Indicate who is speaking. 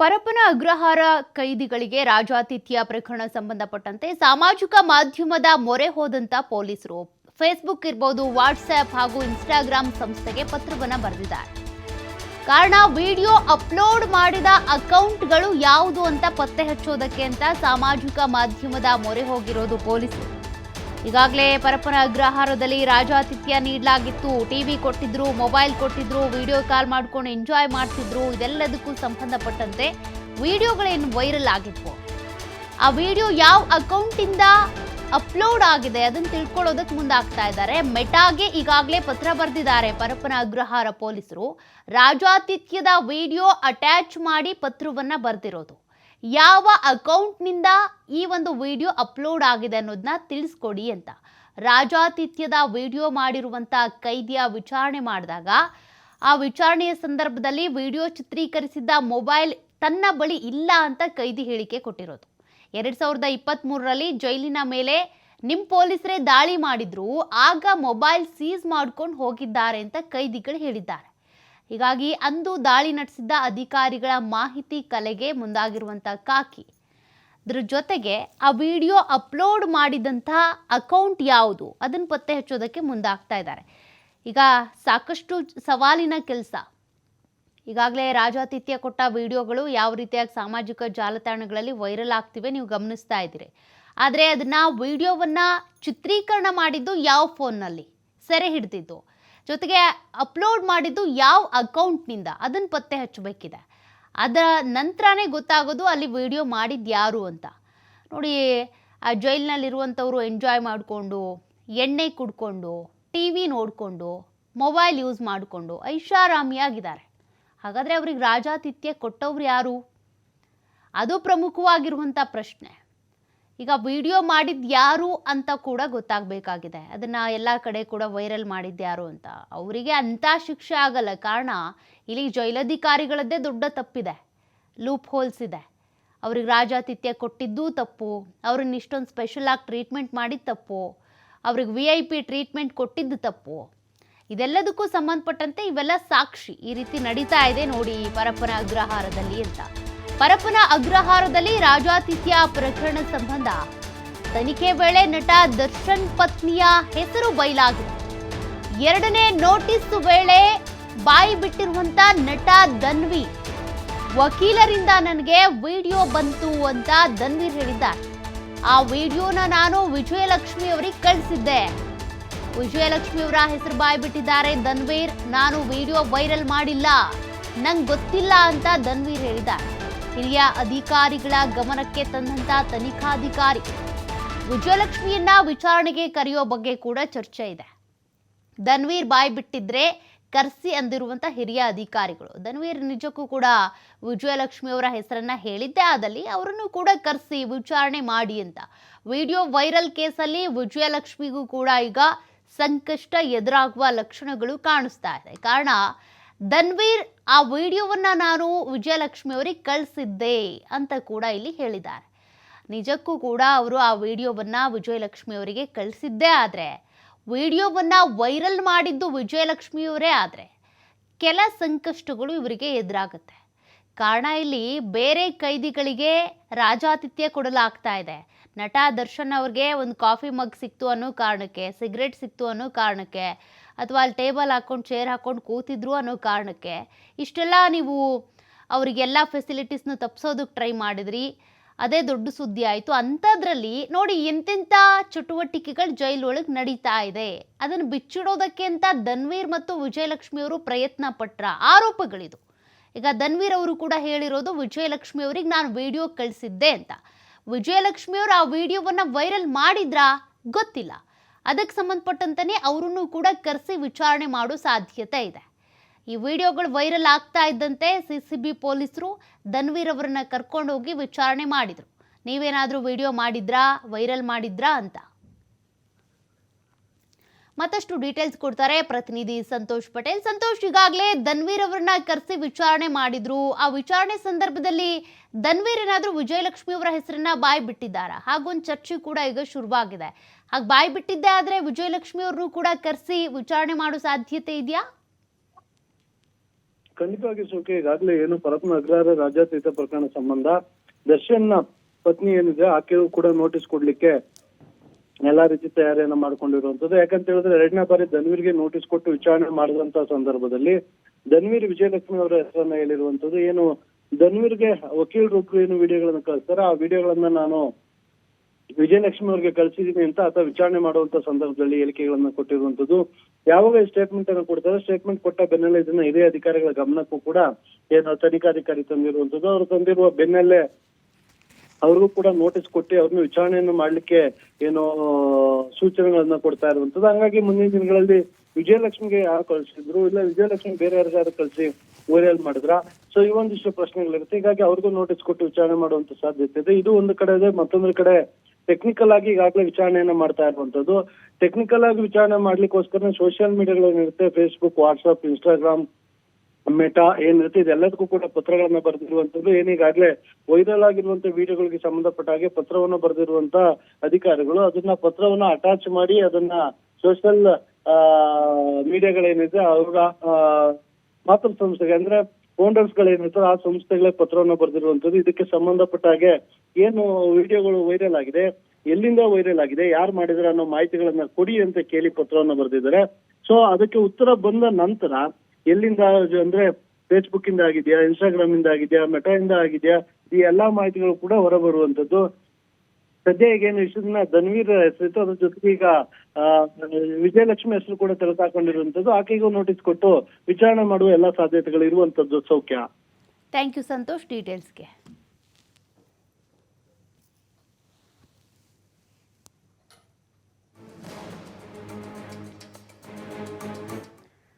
Speaker 1: ಪರಪ್ಪನ ಅಗ್ರಹಾರ ಕೈದಿಗಳಿಗೆ ರಾಜಾತಿಥ್ಯ ಪ್ರಕರಣ ಸಂಬಂಧಪಟ್ಟಂತೆ ಸಾಮಾಜಿಕ ಮಾಧ್ಯಮದ ಮೊರೆ ಹೋದಂತ ಪೊಲೀಸರು. ಫೇಸ್ಬುಕ್ ಇರ್ಬೋದು ವಾಟ್ಸ್ಆಪ್ ಹಾಗೂ ಇನ್ಸ್ಟಾಗ್ರಾಮ್ ಸಂಸ್ಥೆಗೆ ಪತ್ರವನ್ನು ಬರೆದಿದ್ದಾರೆ. ಕಾರಣ, ವಿಡಿಯೋ ಅಪ್ಲೋಡ್ ಮಾಡಿದ ಅಕೌಂಟ್ಗಳು ಯಾವುದು ಅಂತ ಪತ್ತೆ ಹಚ್ಚೋದಕ್ಕೆ ಅಂತ ಸಾಮಾಜಿಕ ಮಾಧ್ಯಮದ ಮೊರೆ ಹೋಗಿರೋದು ಪೊಲೀಸರು. ಈಗಾಗಲೇ ಪರಪ್ಪನ ಅಗ್ರಹಾರದಲ್ಲಿ ರಾಜಾತಿಥ್ಯ ನೀಡಲಾಗಿತ್ತು. ಟಿವಿ ಕೊಟ್ಟಿದ್ರು, ಮೊಬೈಲ್ ಕೊಟ್ಟಿದ್ರು, ವಿಡಿಯೋ ಕಾಲ್ ಮಾಡ್ಕೊಂಡು ಎಂಜಾಯ್ ಮಾಡ್ತಿದ್ರು. ಇದೆಲ್ಲದಕ್ಕೂ ಸಂಬಂಧಪಟ್ಟಂತೆ ವಿಡಿಯೋಗಳೇನು ವೈರಲ್ ಆಗಿತ್ತು ಆ ವಿಡಿಯೋ ಯಾವ ಅಕೌಂಟಿಂದ ಅಪ್ಲೋಡ್ ಆಗಿದೆ ಅದನ್ನು ತಿಳ್ಕೊಳ್ಳೋದಕ್ಕೆ ಮುಂದಾಗ್ತಾ ಇದ್ದಾರೆ. ಮೆಟಾಗೆ ಈಗಾಗಲೇ ಪತ್ರ ಬರೆದಿದ್ದಾರೆ ಪರಪ್ಪನ ಅಗ್ರಹಾರ ಪೊಲೀಸರು. ರಾಜಾತಿಥ್ಯದ ವಿಡಿಯೋ ಅಟ್ಯಾಚ್ ಮಾಡಿ ಪತ್ರವನ್ನ ಬರೆದಿರೋದು. ಯಾವ ಅಕೌಂಟ್ನಿಂದ ಈ ಒಂದು ವಿಡಿಯೋ ಅಪ್ಲೋಡ್ ಆಗಿದೆ ಅನ್ನೋದನ್ನ ತಿಳಿಸ್ಕೊಡಿ ಅಂತ. ರಾಜಾತಿಥ್ಯದ ವಿಡಿಯೋ ಮಾಡಿರುವಂಥ ಕೈದಿಯ ವಿಚಾರಣೆ ಮಾಡಿದಾಗ, ಆ ವಿಚಾರಣೆಯ ಸಂದರ್ಭದಲ್ಲಿ ವಿಡಿಯೋ ಚಿತ್ರೀಕರಿಸಿದ್ದ ಮೊಬೈಲ್ ತನ್ನ ಬಳಿ ಇಲ್ಲ ಅಂತ ಕೈದಿ ಹೇಳಿಕೆ ಕೊಟ್ಟಿರೋದು. ಎರಡು ಸಾವಿರದ ಇಪ್ಪತ್ತ್ಮೂರರಲ್ಲಿ ಜೈಲಿನ ಮೇಲೆ ನಿಮ್ಮ ಪೊಲೀಸರೇ ದಾಳಿ ಮಾಡಿದ್ರು, ಆಗ ಮೊಬೈಲ್ ಸೀಸ್ ಮಾಡ್ಕೊಂಡು ಹೋಗಿದ್ದಾರೆ ಅಂತ ಕೈದಿಗಳು ಹೇಳಿದ್ದಾರೆ. ಹೀಗಾಗಿ ಅಂದು ದಾಳಿ ನಡೆಸಿದ್ದ ಅಧಿಕಾರಿಗಳ ಮಾಹಿತಿ ಕಲೆಗೆ ಮುಂದಾಗಿರುವಂಥ ಕಾಕಿ. ಅದ್ರ ಜೊತೆಗೆ ಆ ವಿಡಿಯೋ ಅಪ್ಲೋಡ್ ಮಾಡಿದಂಥ ಅಕೌಂಟ್ ಯಾವುದು? ಅದನ್ನು ಪತ್ತೆ ಹಚ್ಚೋದಕ್ಕೆ ಮುಂದಾಗ್ತಾ ಇದ್ದಾರೆ. ಈಗ ಸಾಕಷ್ಟು ಸವಾಲಿನ ಕೆಲಸ. ಈಗಾಗಲೇ ರಾಜಾತಿಥ್ಯ ಕೊಟ್ಟ ವಿಡಿಯೋಗಳು ಯಾವ ರೀತಿಯಾಗಿ ಸಾಮಾಜಿಕ ಜಾಲತಾಣಗಳಲ್ಲಿ ವೈರಲ್ ಆಗ್ತಿವೆ ನೀವು ಗಮನಿಸ್ತಾ ಇದ್ದೀರಿ. ಆದರೆ ಅದನ್ನ ವಿಡಿಯೋವನ್ನ ಚಿತ್ರೀಕರಣ ಮಾಡಿದ್ದು ಯಾವ ಫೋನ್ನಲ್ಲಿ? ಸೆರೆ ಹಿಡಿದಿದ್ದು. ಜೊತೆಗೆ ಅಪ್ಲೋಡ್ ಮಾಡಿದ್ದು ಯಾವ ಅಕೌಂಟ್ನಿಂದ? ಅದನ್ನು ಪತ್ತೆ ಹಚ್ಚಬೇಕಿದೆ. ಅದರ ನಂತರನೇ ಗೊತ್ತಾಗೋದು ಅಲ್ಲಿ ವಿಡಿಯೋ ಮಾಡಿದ್ದು ಯಾರು ಅಂತ. ನೋಡಿ, ಆ ಜೈಲಿನಲ್ಲಿರುವಂಥವ್ರು ಎಂಜಾಯ್ ಮಾಡಿಕೊಂಡು, ಎಣ್ಣೆ ಕುಡ್ಕೊಂಡು ಟಿ ವಿ ನೋಡಿಕೊಂಡು ಮೊಬೈಲ್ ಯೂಸ್ ಮಾಡಿಕೊಂಡು ಐಷಾರಾಮಿಯಾಗಿದ್ದಾರೆ. ಹಾಗಾದರೆ ಅವ್ರಿಗೆ ರಾಜಾತಿಥ್ಯ ಕೊಟ್ಟವ್ರು ಯಾರು? ಅದು ಪ್ರಮುಖವಾಗಿರುವಂಥ ಪ್ರಶ್ನೆ. ಈಗ ವಿಡಿಯೋ ಮಾಡಿದ ಯಾರು ಅಂತ ಕೂಡ ಗೊತ್ತಾಗಬೇಕಾಗಿದೆ. ಅದನ್ನು ಎಲ್ಲ ಕಡೆ ಕೂಡ ವೈರಲ್ ಮಾಡಿದ್ದು ಯಾರು ಅಂತ. ಅವರಿಗೆ ಅಂಥ ಶಿಕ್ಷೆ ಆಗಲ್ಲ. ಕಾರಣ ಇಲ್ಲಿ ಜೈಲಧಿಕಾರಿಗಳದ್ದೇ ದೊಡ್ಡ ತಪ್ಪಿದೆ. ಲೂಪ್ ಹೋಲ್ಸ್ ಇದೆ. ಅವ್ರಿಗೆ ರಾಜಾತಿಥ್ಯ ಕೊಟ್ಟಿದ್ದೂ ತಪ್ಪು. ಅವ್ರನ್ನ ಇಷ್ಟೊಂದು ಸ್ಪೆಷಲ್ ಆಗಿ ಟ್ರೀಟ್ಮೆಂಟ್ ಮಾಡಿದ ತಪ್ಪು. ಅವ್ರಿಗೆ ವಿ ಐ ಪಿ ಟ್ರೀಟ್ಮೆಂಟ್ ಕೊಟ್ಟಿದ್ದು ತಪ್ಪು. ಇದೆಲ್ಲದಕ್ಕೂ ಸಂಬಂಧಪಟ್ಟಂತೆ ಇವೆಲ್ಲ ಸಾಕ್ಷಿ. ಈ ರೀತಿ ನಡೀತಾ ಇದೆ ನೋಡಿ ಪರಪ್ಪನ ಅಗ್ರಹಾರದಲ್ಲಿ ಅಂತ. ಪರಪ್ಪನ ಅಗ್ರಹಾರದಲ್ಲಿ ರಾಜಾತಿಥ್ಯ ಪ್ರಕರಣ ಸಂಬಂಧ. ತನಿಖೆ ವೇಳೆ ನಟ ದರ್ಶನ್ ಪತ್ನಿಯ ಹೆಸರು ಬಯಲಾಗಿದೆ. ಎರಡನೇ ನೋಟಿಸ್ ವೇಳೆ ಬಾಯಿ ಬಿಟ್ಟಿರುವಂತ ನಟ ದನ್ವಿ ವಕೀಲರಿಂದ ನನಗೆ ವಿಡಿಯೋ ಬಂತು ಅಂತ ದನ್ವೀರ್ ಹೇಳಿದ್ದಾರೆ. ಆ ವಿಡಿಯೋನ ನಾನು ವಿಜಯಲಕ್ಷ್ಮಿ ಅವರಿಗೆ ಕಳಿಸಿದ್ದೆ. ವಿಜಯಲಕ್ಷ್ಮಿ ಅವರ ಹೆಸರು ಬಾಯಿ ಬಿಟ್ಟಿದ್ದಾರೆ ದನ್ವೀರ್ ನಾನು ವಿಡಿಯೋ ವೈರಲ್ ಮಾಡಿಲ್ಲ. ನಂಗೆ ಗೊತ್ತಿಲ್ಲ ಅಂತ ದನ್ವೀರ್ ಹೇಳಿದ್ದಾರೆ. ಹಿರಿಯ ಅಧಿಕಾರಿಗಳ ಗಮನಕ್ಕೆ ತಂದಂತ ತನಿಖಾಧಿಕಾರಿ. ವಿಜಯಲಕ್ಷ್ಮಿಯನ್ನ ವಿಚಾರಣೆಗೆ ಕರೆಯೋ ಬಗ್ಗೆ ಕೂಡ ಚರ್ಚೆ ಇದೆ. ಧನ್ವೀರ್ ಬಾಯಿ ಬಿಟ್ಟಿದ್ರೆ ಕರ್ಸಿ ಅಂದಿರುವಂತ ಹಿರಿಯ ಅಧಿಕಾರಿಗಳು. ಧನ್ವೀರ್ ನಿಜಕ್ಕೂ ಕೂಡ ವಿಜಯಲಕ್ಷ್ಮಿ ಅವರ ಹೆಸರನ್ನ ಹೇಳಿದ್ದೇ. ಆದಲ್ಲಿ ಅವರನ್ನು ಕೂಡ ಕರ್ಸಿ ವಿಚಾರಣೆ ಮಾಡಿ ಅಂತ. ವಿಡಿಯೋ ವೈರಲ್ ಕೇಸಲ್ಲಿ ವಿಜಯಲಕ್ಷ್ಮಿಗೂ ಕೂಡ ಈಗ ಸಂಕಷ್ಟ ಎದುರಾಗುವ ಲಕ್ಷಣಗಳು ಕಾಣಿಸ್ತಾ ಇದೆ. ಕಾರಣ ಧನ್ವೀರ್, ಆ ವಿಡಿಯೋವನ್ನ ನಾನು ವಿಜಯಲಕ್ಷ್ಮಿ ಅವರಿಗೆ ಕಳಿಸಿದ್ದೆ ಅಂತ ಕೂಡ ಇಲ್ಲಿ ಹೇಳಿದ್ದಾರೆ. ನಿಜಕ್ಕೂ ಕೂಡ ಅವರು ಆ ವಿಡಿಯೋವನ್ನ ವಿಜಯಲಕ್ಷ್ಮಿ ಅವರಿಗೆ ಕಳಿಸಿದ್ದೇ ಆದರೆ, ವಿಡಿಯೋವನ್ನ ವೈರಲ್ ಮಾಡಿದ್ದು ವಿಜಯಲಕ್ಷ್ಮಿಯವರೇ ಆದರೆ, ಕೆಲ ಸಂಕಷ್ಟಗಳು ಇವರಿಗೆ ಎದುರಾಗುತ್ತೆ. ಕಾರಣ ಇಲ್ಲಿ ಬೇರೆ ಕೈದಿಗಳಿಗೆ ರಾಜಾತಿಥ್ಯ ಕೊಡಲಾಗ್ತಾ ಇದೆ. ನಟ ದರ್ಶನ್ ಅವ್ರಿಗೆ ಒಂದು ಕಾಫಿ ಮಗ್ ಸಿಕ್ತು ಅನ್ನೋ ಕಾರಣಕ್ಕೆ, ಸಿಗರೇಟ್ ಸಿಕ್ತು ಅನ್ನೋ ಕಾರಣಕ್ಕೆ, ಅಥವಾ ಅಲ್ಲಿ ಟೇಬಲ್ ಹಾಕ್ಕೊಂಡು, ಚೇರ್ ಹಾಕ್ಕೊಂಡು ಕೂತಿದ್ರು ಅನ್ನೋ ಕಾರಣಕ್ಕೆ ಇಷ್ಟೆಲ್ಲ ನೀವು ಅವರಿಗೆಲ್ಲ ಫೆಸಿಲಿಟೀಸ್ನ ತಪ್ಪಿಸೋದಕ್ಕೆ ಟ್ರೈ ಮಾಡಿದ್ರಿ. ಅದೇ ದೊಡ್ಡ ಸುದ್ದಿ ಆಯಿತು. ಅಂಥದ್ರಲ್ಲಿ ನೋಡಿ ಎಂತೆಂಥ ಚಟುವಟಿಕೆಗಳು ಜೈಲೊಳಗೆ ನಡೀತಾ ಇದೆ. ಅದನ್ನು ಬಿಚ್ಚಿಡೋದಕ್ಕೆ ಅಂತ ಧನ್ವೀರ್ ಮತ್ತು ವಿಜಯಲಕ್ಷ್ಮಿಯವರು ಪ್ರಯತ್ನ ಪಟ್ರ ಆರೋಪಗಳಿದು. ಈಗ ಧನ್ವೀರ್ ಅವರು ಕೂಡ ಹೇಳಿರೋದು ವಿಜಯಲಕ್ಷ್ಮಿ ಅವರಿಗೆ ನಾನು ವಿಡಿಯೋ ಕಳಿಸಿದ್ದೆ ಅಂತ. ವಿಜಯಲಕ್ಷ್ಮಿ ಅವರು ಆ ವಿಡಿಯೋವನ್ನು ವೈರಲ್ ಮಾಡಿದ್ರಾ? ಗೊತ್ತಿಲ್ಲ. ಅದಕ್ಕೆ ಸಂಬಂಧಪಟ್ಟಂತನೇ ಅವರನ್ನು ಕೂಡ ಕರೆಸಿ ವಿಚಾರಣೆ ಮಾಡೋ ಸಾಧ್ಯತೆ ಇದೆ. ಈ ವಿಡಿಯೋಗಳು ವೈರಲ್ ಆಗ್ತಾ ಇದ್ದಂತೆ ಸಿ ಸಿ ಬಿ ಪೊಲೀಸರು ಧನ್ವೀರ್ ಅವರನ್ನ ಕರ್ಕೊಂಡು ಹೋಗಿ ವಿಚಾರಣೆ ಮಾಡಿದ್ರು. ನೀವೇನಾದರೂ ವಿಡಿಯೋ ಮಾಡಿದ್ರಾ? ವೈರಲ್ ಮಾಡಿದ್ರಾ ಅಂತ. ಮತ್ತಷ್ಟು ಡೀಟೇಲ್ಸ್ ಕೊಡ್ತಾರೆ ಪ್ರತಿನಿಧಿ ಸಂತೋಷ್ ಪಟೇಲ್. ಸಂತೋಷ್, ಈಗಾಗಲೇ ಧನ್ವೀರ್ ಅವರನ್ನ ಕರೆಸಿ ವಿಚಾರಣೆ ಮಾಡಿದ್ರು. ಆ ವಿಚಾರಣೆ ಸಂದರ್ಭದಲ್ಲಿ ಧನ್ವೀರ್ ಏನಾದರೂ ವಿಜಯಲಕ್ಷ್ಮಿ ಅವರ ಹೆಸರನ್ನ ಬಾಯಿ ಬಿಟ್ಟಿದ್ದಾರಾ? ಹಾಗೊಂದು ಚರ್ಚೆ ಕೂಡ ಈಗ ಶುರುವಾಗಿದೆ. ಹಾಗೆ ಬಾಯಿ ಬಿಟ್ಟಿದ್ದೆ ಆದರೆ ವಿಜಯಲಕ್ಷ್ಮಿ ಅವರು ಕೂಡ ಕರೆಸಿ ವಿಚಾರಣೆ ಮಾಡೋ ಸಾಧ್ಯತೆ ಇದೆಯಾ?
Speaker 2: ಖಂಡಿತವಾಗಿ ಸೋಕೆ ಈಗಾಗಲೇ ಏನು ಪರಪ್ಪನ ಅಗ್ರಹಾರ ರಾಜ್ಯಾತೀತ ಪ್ರಕರಣ ಸಂಬಂಧ ದರ್ಶನ್ನ ಪತ್ನಿ ಏನಿದೆ ಆಕೆಯೂ ಕೂಡ ನೋಟಿಸ್ ಕೊಡ್ಲಿಕ್ಕೆ ಎಲ್ಲಾ ರೀತಿ ತಯಾರಿಯನ್ನ ಮಾಡ್ಕೊಂಡಿರುವಂತದ್ದು ಯಾಕಂತ ಹೇಳಿದ್ರೆ ಎರಡನೇ ಬಾರಿ ಧನ್ವೀರ್ಗೆ ನೋಟಿಸ್ ಕೊಟ್ಟು ವಿಚಾರಣೆ ಮಾಡಿದಂತ ಸಂದರ್ಭದಲ್ಲಿ ಧನ್ವೀರ್ ವಿಜಯಲಕ್ಷ್ಮಿ ಅವರ ಹೆಸರನ್ನ ಹೇಳಿರುವಂತದ್ದು ಏನು ಧನ್ವೀರ್ಗೆ ವಕೀಲರು ಏನು ವಿಡಿಯೋಗಳನ್ನ ಕಳಿಸ್ತಾರೆ ಆ ವಿಡಿಯೋಗಳನ್ನ ನಾನು ವಿಜಯಲಕ್ಷ್ಮಿ ಅವರಿಗೆ ಕಳಿಸಿದೀನಿ ಅಂತ ಅಥವಾ ವಿಚಾರಣೆ ಮಾಡುವಂತ ಸಂದರ್ಭದಲ್ಲಿ ಹೇಳಿಕೆಗಳನ್ನ ಕೊಟ್ಟಿರುವಂತದ್ದು ಯಾವಾಗ ಸ್ಟೇಟ್ಮೆಂಟ್ ಅನ್ನು ಕೊಡ್ತಾರೆ ಸ್ಟೇಟ್ಮೆಂಟ್ ಕೊಟ್ಟ ಬೆನ್ನಲ್ಲೇ ಇದನ್ನ ಹಿರಿಯ ಅಧಿಕಾರಿಗಳ ಗಮನಕ್ಕೂ ಕೂಡ ಏನು ತನಿಖಾಧಿಕಾರಿ ತಂದಿರುವಂತದ್ದು ಅವರು ತಂದಿರುವ ಬೆನ್ನಲ್ಲೇ ಅವ್ರಿಗೂ ಕೂಡ ನೋಟಿಸ್ ಕೊಟ್ಟು ಅವ್ರನ್ನ ವಿಚಾರಣೆಯನ್ನು ಮಾಡ್ಲಿಕ್ಕೆ ಏನು ಸೂಚನೆಗಳನ್ನ ಕೊಡ್ತಾ ಇರುವಂತದ್ದು ಹಂಗಾಗಿ ಮುಂದಿನ ದಿನಗಳಲ್ಲಿ ವಿಜಯಲಕ್ಷ್ಮಿಗೆ ಯಾರು ಕಳಿಸಿದ್ರು, ಇಲ್ಲ ವಿಜಯಲಕ್ಷ್ಮಿ ಬೇರೆ ಯಾರಿಗಾರು ಕಳ್ಸಿ ಓರಿಯಲ್ ಮಾಡಿದ್ರ? ಸೊ ಈ ಒಂದಿಷ್ಟು ಪ್ರಶ್ನೆಗಳಿರುತ್ತೆ. ಹೀಗಾಗಿ ಅವ್ರಿಗೂ ನೋಟಿಸ್ ಕೊಟ್ಟು ವಿಚಾರಣೆ ಮಾಡುವಂತ ಸಾಧ್ಯತೆ ಇದೆ. ಇದು ಒಂದು ಕಡೆ ಇದೆ, ಮತ್ತೊಂದು ಕಡೆ ಟೆಕ್ನಿಕಲ್ ಆಗಿ ಈಗಾಗಲೇ ವಿಚಾರಣೆಯನ್ನ ಮಾಡ್ತಾ ಇರುವಂತದ್ದು ಟೆಕ್ನಿಕಲ್ ಆಗಿ ವಿಚಾರಣೆ ಮಾಡ್ಲಿಕ್ಕೋಸ್ಕರ ಸೋಷಿಯಲ್ ಮೀಡಿಯಾಗಳೇನಿರುತ್ತೆ ಫೇಸ್ಬುಕ್ ವಾಟ್ಸ್ಆಪ್ ಇನ್ಸ್ಟಾಗ್ರಾಮ್ ಮೆಟಾ ಏನಿರುತ್ತೆ ಇದೆಲ್ಲದಕ್ಕೂ ಕೂಡ ಪತ್ರಗಳನ್ನ ಬರೆದಿರುವಂತದ್ದು ಏನೀಗಾಗ್ಲೇ ವೈರಲ್ ಆಗಿರುವಂತ ವಿಡಿಯೋಗಳಿಗೆ ಸಂಬಂಧಪಟ್ಟ ಹಾಗೆ ಪತ್ರವನ್ನು ಬರೆದಿರುವಂತ ಅಧಿಕಾರಿಗಳು ಅದನ್ನ ಪತ್ರವನ್ನ ಅಟ್ಯಾಚ್ ಮಾಡಿ ಅದನ್ನ ಸೋಷಿಯಲ್ ಮೀಡಿಯಾಗಳೇನಿದೆ, ಅವರ ಮಾತೃ ಸಂಸ್ಥೆಗೆ, ಅಂದ್ರೆ ಫೌಂಡರ್ಸ್ ಗಳೇನಿರ್ತಾರೆ ಆ ಸಂಸ್ಥೆಗಳೇ ಪತ್ರವನ್ನು ಬರೆದಿರುವಂತದ್ದು ಇದಕ್ಕೆ ಸಂಬಂಧಪಟ್ಟ ಹಾಗೆ ಏನು ವಿಡಿಯೋಗಳು ವೈರಲ್ ಆಗಿದೆ, ಎಲ್ಲಿಂದ ವೈರಲ್ ಆಗಿದೆ, ಯಾರು ಮಾಡಿದ್ರೆ ಅನ್ನೋ ಮಾಹಿತಿಗಳನ್ನ ಕೊಡಿ ಅಂತ ಕೇಳಿ ಪತ್ರವನ್ನು ಬರೆದಿದ್ದಾರೆ. ಸೊ ಅದಕ್ಕೆ ಉತ್ತರ ಬಂದ ನಂತರ ಎಲ್ಲಿಂದ ಅದು ಅಂದ್ರೆ ಫೇಸ್ಬುಕ್ ಇಂದ ಆಗಿದೆಯಾ ಇನ್ಸ್ಟಾಗ್ರಾಮ್ ಇಂದ ಆಗಿದೆಯಾ ಮೆಟಾ ಇಂದ ಆಗಿದೆಯಾ, ಈ ಎಲ್ಲಾ ಮಾಹಿತಿಗಳು ಕೂಡ ಹೊರಬರುವಂತದ್ದು ಸದ್ಯ ಈಗ ಏನು ಇಷ್ಟನ್ನ ಧನ್ವೀರ್ ಹೆಸರಿತ್ತು ಅದ್ರ ಜೊತೆಗೆ ಈಗ ವಿಜಯಲಕ್ಷ್ಮಿ ಹೆಸರು ಕೂಡ ತೆಗೆದುಹಾಕೊಂಡಿರುವಂತದ್ದು ಆಕೆಗೂ ನೋಟಿಸ್ ಕೊಟ್ಟು ವಿಚಾರಣೆ ಮಾಡುವ ಎಲ್ಲಾ ಸಾಧ್ಯತೆಗಳು ಇರುವಂತದ್ದು ಸೌಖ್ಯ.
Speaker 1: Thank you Santosh ಡೀಟೇಲ್ಸ್ಗೆ